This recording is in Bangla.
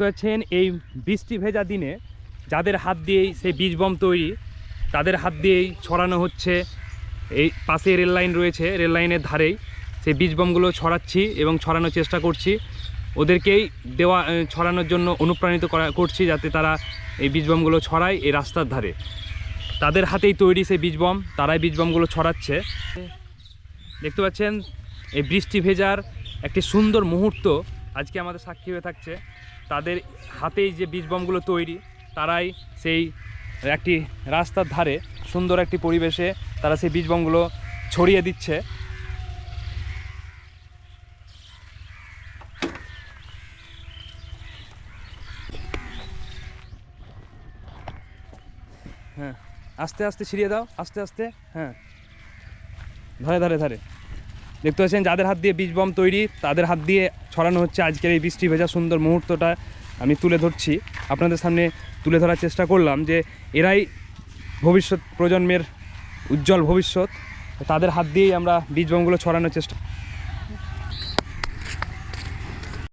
পাচ্ছেন এই বৃষ্টি ভেজা দিনে, যাদের হাত দিয়েই সেই বীজ বম তৈরি, তাদের হাত দিয়েই ছড়ানো হচ্ছে এই পাশে রেল লাইন রয়েছে, রেল লাইনের ধারেই সেই বীজ বমগুলো ছড়াচ্ছি এবং ছড়ানোর চেষ্টা করছি। ওদেরকেই দেওয়া ছড়ানোর জন্য অনুপ্রাণিত করা, করছি যাতে তারা এই বীজ বমগুলো ছড়ায় এই রাস্তার ধারে। তাদের হাতেই তৈরি সেই বীজ বম, তারাই বীজ বমগুলো ছড়াচ্ছে। দেখতে পাচ্ছেন, এই বৃষ্টি ভেজার একটি সুন্দর মুহূর্ত আজকে আমাদের সাক্ষী হয়ে থাকছে। তাদের হাতেই যে বীজ বমগুলো তৈরি, তারাই সেই একটি রাস্তার ধারে সুন্দর একটি পরিবেশে তারা সেই বীজ বমগুলো ছড়িয়ে দিচ্ছে। হ্যাঁ আস্তে আস্তে ছিড়িয়ে দাও, আস্তে আস্তে হ্যাঁ। ধারে ধারে ধারে। দেখতে পাচ্ছেন, যাদের হাত দিয়ে বীজ বম তৈরি, তাদের হাত দিয়ে ছড়ানো হচ্ছে আজকের এই বৃষ্টি ভেজা সুন্দর মুহূর্তটা আমি তুলে ধরছি। আপনাদের সামনে তুলে ধরার চেষ্টা করলাম যে এরাই ভবিষ্যৎ প্রজন্মের উজ্জ্বল ভবিষ্যৎ, তাদের হাত দিয়েই আমরা বীজ বমগুলো ছড়ানোর চেষ্টা